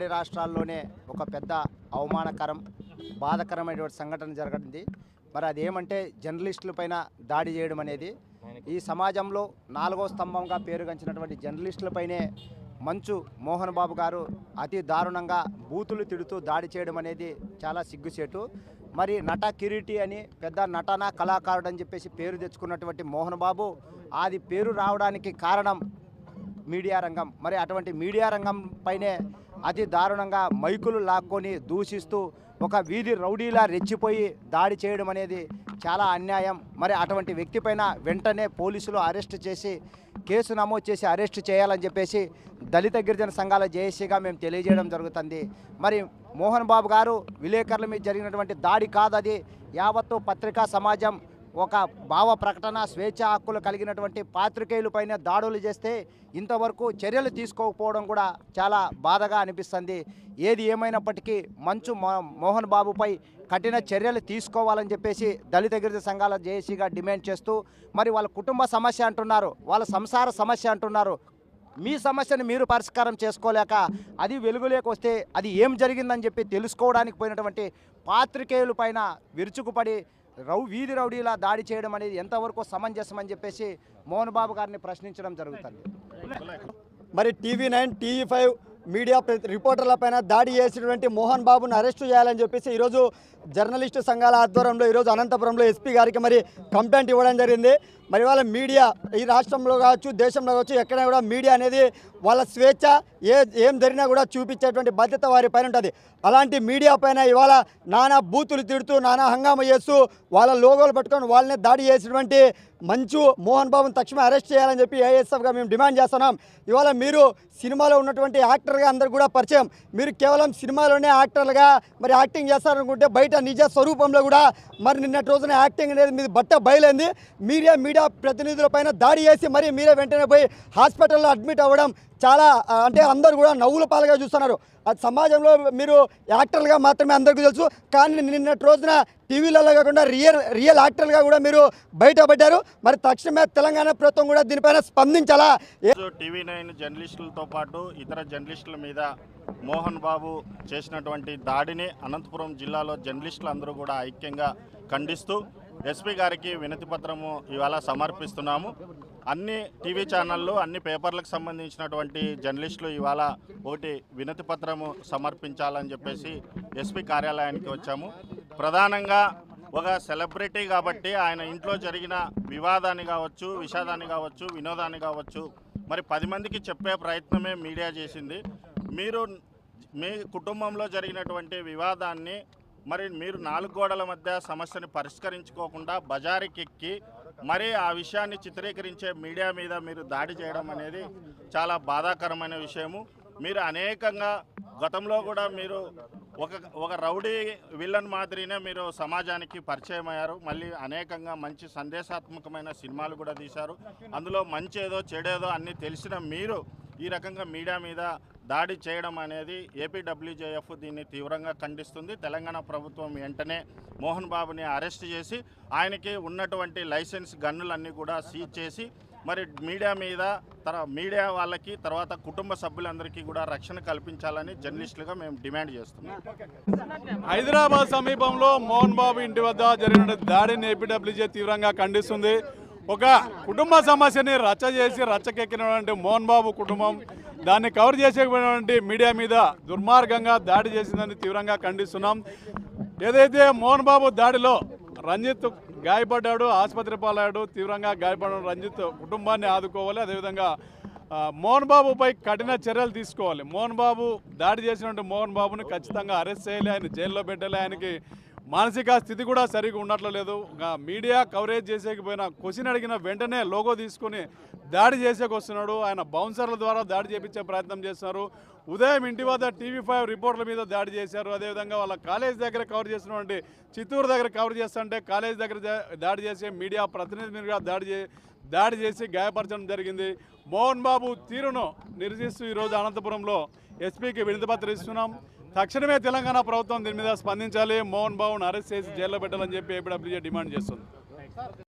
ఉమ్మడి రాష్ట్రాల్లోనే ఒక పెద్ద అవమానకరం బాధకరమైనటువంటి సంఘటన జరగడింది. మరి అదేమంటే జర్నలిస్టుల పైన దాడి చేయడం అనేది. ఈ సమాజంలో నాలుగో స్తంభంగా పేరుగంచినటువంటి జర్నలిస్టులపైనే మంచు మోహన్ బాబు గారు అతి దారుణంగా బూతులు తిడుతూ దాడి చేయడం అనేది చాలా సిగ్గుసేటు మరి నట కిరీటి అని పెద్ద నటన కళాకారుడు అని చెప్పేసి పేరు తెచ్చుకున్నటువంటి మోహన్ బాబు అది పేరు రావడానికి కారణం మీడియా రంగం. మరి అటువంటి మీడియా రంగం పైనే అతి దారుణంగా మైకులు లాక్కొని దూషిస్తూ ఒక వీధి రౌడీలా రెచ్చిపోయి దాడి చేయడం అనేది చాలా అన్యాయం. మరి అటువంటి వ్యక్తి పైన వెంటనే పోలీసులు అరెస్ట్ చేసి కేసు నమోదు చేసి అరెస్ట్ చేయాలని చెప్పేసి దళిత గిరిజన సంఘాల జేఏసీగా మేము తెలియజేయడం జరుగుతుంది. మరి మోహన్ బాబు గారు విలేకరుల మీద జరిగినటువంటి దాడి కాదది యావత్తు పత్రికా సమాజం ఒక భావ ప్రకటన స్వేచ్ఛ హక్కులు కలిగినటువంటి పాత్రికేయులపైన దాడులు చేస్తే ఇంతవరకు చర్యలు తీసుకోకపోవడం కూడా చాలా బాధగా అనిపిస్తుంది. ఏది ఏమైనప్పటికీ మంచు మో- మోహన్ బాబుపై కఠిన చర్యలు తీసుకోవాలని చెప్పేసి దళిత గిరిజన సంఘాల జేఏసీగా డిమాండ్ చేస్తూ మరి వాళ్ళ కుటుంబ సమస్య అంటున్నారు వాళ్ళ సంసార సమస్య అంటున్నారు. మీ సమస్యను మీరు పరిష్కారం చేసుకోలేక అది వెలుగులోకి వస్తే అది ఏం జరిగిందని చెప్పి తెలుసుకోవడానికి పోయినటువంటి పాత్రికేయుల పైన విరుచుకుపడి రౌ వీధి రౌడీలా దాడి చేయడం అనేది ఎంతవరకు సమంజసం అని చెప్పేసి మోహన్ బాబు గారిని ప్రశ్నించడం జరుగుతుంది. మరి TV nine TV five media ప్రతి- రిపోర్టర్ల పైన దాడి చేసినటువంటి మోహన్ బాబును అరెస్టు చేయాలని చెప్పేసి ఈరోజు జర్నలిస్టు సంఘాల ఆధ్వర్యంలో ఈరోజు అనంతపురంలో ఎస్పీ గారికి మరి కంప్లైంట్ ఇవ్వడం జరిగింది. మరి వాళ్ళ మీడియా ఈ రాష్ట్రంలో కావచ్చు దేశంలో కావచ్చు ఎక్కడైనా కూడా మీడియా అనేది వాళ్ళ స్వేచ్ఛ ఏ ఏం జరిగినా కూడా చూపించేటువంటి బాధ్యత వారి పైన ఉంటుంది. అలాంటి మీడియా పైన ఇవాళ నానా బూతులు తిడుతూ నానా హంగామా చేస్తూ వాళ్ళ లోగోలు పట్టుకొని వాళ్ళని దాడి చేసినటువంటి మంచు మోహన్ బాబును తక్షణమే అరెస్ట్ చేయాలని చెప్పి ఏఎస్ఎఫ్గా మేము డిమాండ్ చేస్తున్నాం. ఇవాళ మీరు సినిమాలో ఉన్నటువంటి యాక్టర్గా అందరు కూడా పరిచయం. మీరు కేవలం సినిమాలోనే యాక్టర్లుగా మరి యాక్టింగ్ చేస్తారనుకుంటే బయట నిజ స్వరూపంలో కూడా మరి నిన్నటి రోజున యాక్టింగ్ అనేది మీది బట్ట బయలైంది. మీడియా మీడియా ప్రతినిధుల పైన దాడి చేసి మరి మీరే వెంటనే పోయి హాస్పిటల్లో అడ్మిట్ అవ్వడం చాలా అంటే అందరూ కూడా నవ్వుల పాలుగా చూస్తున్నారు. అది సమాజంలో మీరు యాక్టర్లుగా మాత్రమే అందరికీ తెలుసు. కానీ నిన్నటి రోజున టీవీలలో కాకుండా రియల్ రియల్ యాక్టర్లుగా కూడా మీరు బయటపడ్డారు. మరి తక్షణమే తెలంగాణ ప్రభుత్వం కూడా దీనిపైన స్పందించాలా? టీవీ నైన్ జర్నలిస్టులతో పాటు ఇతర జర్నలిస్టుల మీద మోహన్ బాబు చేసినటువంటి దాడిని అనంతపురం జిల్లాలో జర్నలిస్టులు అందరూ కూడా ఐక్యంగా ఖండిస్తూ ఎస్పీ గారికి వినతి పత్రము ఇవాళ సమర్పిస్తున్నాము. అన్ని టీవీ ఛానళ్ళు అన్ని పేపర్లకు సంబంధించినటువంటి జర్నలిస్టులు ఇవాళ ఒకటి వినతి పత్రము సమర్పించాలని చెప్పేసి ఎస్పీ కార్యాలయానికి వచ్చాము. ప్రధానంగా ఒక సెలబ్రిటీ కాబట్టి ఆయన ఇంట్లో జరిగిన వివాదాన్ని కావచ్చు విషాదాన్ని కావచ్చు వినోదాన్ని కావచ్చు మరి పది మందికి చెప్పే ప్రయత్నమే మీడియా చేసింది. మీరు మీ కుటుంబంలో జరిగినటువంటి వివాదాన్ని మరి మీరు నాలుగు గోడల మధ్య సమస్యని పరిష్కరించుకోకుండా బజారుకెక్కి మరి ఆ విషయాన్ని చిత్రీకరించే మీడియా మీద మీరు దాడి చేయడం అనేది చాలా బాధాకరమైన విషయము. మీరు అనేకంగా గతంలో కూడా మీరు ఒక ఒక రౌడీ విలన్ మాదిరినే మీరు సమాజానికి పరిచయం అయ్యారు. మళ్ళీ అనేకంగా మంచి సందేశాత్మకమైన సినిమాలు కూడా తీశారు. అందులో మంచి ఏదో చెడేదో అన్నీ తెలిసిన మీరు ఈ రకంగా మీడియా మీద దాడి చేయడం అనేది ఏపీడబ్ల్యూజేఎఫ్ దీన్ని తీవ్రంగా ఖండిస్తుంది. తెలంగాణ ప్రభుత్వం వెంటనే మోహన్ బాబుని అరెస్ట్ చేసి ఆయనకి ఉన్నటువంటి లైసెన్స్ గన్నులన్నీ కూడా సీజ్ చేసి మరి మీడియా మీద తర మీడియా వాళ్ళకి తర్వాత కుటుంబ సభ్యులందరికీ కూడా రక్షణ కల్పించాలని జర్నలిస్టులుగా మేము డిమాండ్ చేస్తున్నాం. హైదరాబాద్ సమీపంలో మోహన్ బాబు ఇంటి వద్ద జరిగిన దాడిని ఏపీడబ్ల్యూజే తీవ్రంగా ఖండిస్తుంది. ఒక కుటుంబ సమస్యని రచ్చ చేసి రచ్చకెక్కినటువంటి మోహన్ బాబు కుటుంబం దాన్ని కవర్ చేసేటువంటి మీడియా మీద దుర్మార్గంగా దాడి చేసిందని తీవ్రంగా ఖండిస్తున్నాం. ఏదైతే మోహన్ బాబు దాడిలో రంజిత్ గాయపడ్డాడు ఆసుపత్రి పాలయ్యాడు తీవ్రంగా గాయపడిన రంజిత్ కుటుంబాన్ని ఆదుకోవాలి. అదేవిధంగా మోహన్ బాబుపై కఠిన చర్యలు తీసుకోవాలి. మోహన్ బాబు దాడి చేసినటువంటి మోహన్ బాబుని ఖచ్చితంగా అరెస్ట్ చేయాలి. ఆయన జైల్లో పెట్టాలి. ఆయనకి మానసిక స్థితి కూడా సరిగా ఉండట్లేదు. లేదు మీడియా కవరేజ్ చేసేకపోయినా క్వశ్చన్ అడిగిన వెంటనే లోగో తీసుకొని దాడి చేసేకి వస్తున్నాడు. ఆయన బౌన్సర్ల ద్వారా దాడి చేపించే ప్రయత్నం చేస్తున్నారు. ఉదయం ఇంటి వద్ద టీవీ ఫైవ్ రిపోర్ట్ల మీద దాడి చేశారు. అదేవిధంగా వాళ్ళ కాలేజ్ దగ్గర కవర్ చేసినటువంటి చిత్తూరు దగ్గర కవర్ చేస్తుంటే కాలేజ్ దగ్గర దాడి చేసే మీడియా ప్రతినిధి మీద దాడి దాడి చేసి గాయపరచడం జరిగింది. మోహన్ బాబు తీరును నిరసిస్తూ ఈరోజు అనంతపురంలో ఎస్పీకి వినతిపత్రం ఇస్తున్నాం. తక్షణమే తెలంగాణ ప్రభుత్వం దీని మీద స్పందించాలి. మోహన్ బాబును అరెస్ట్ చేసి జైల్లో పెట్టాలని చెప్పి ఏపీడబ్ల్యూజే డిమాండ్ చేస్తుంది.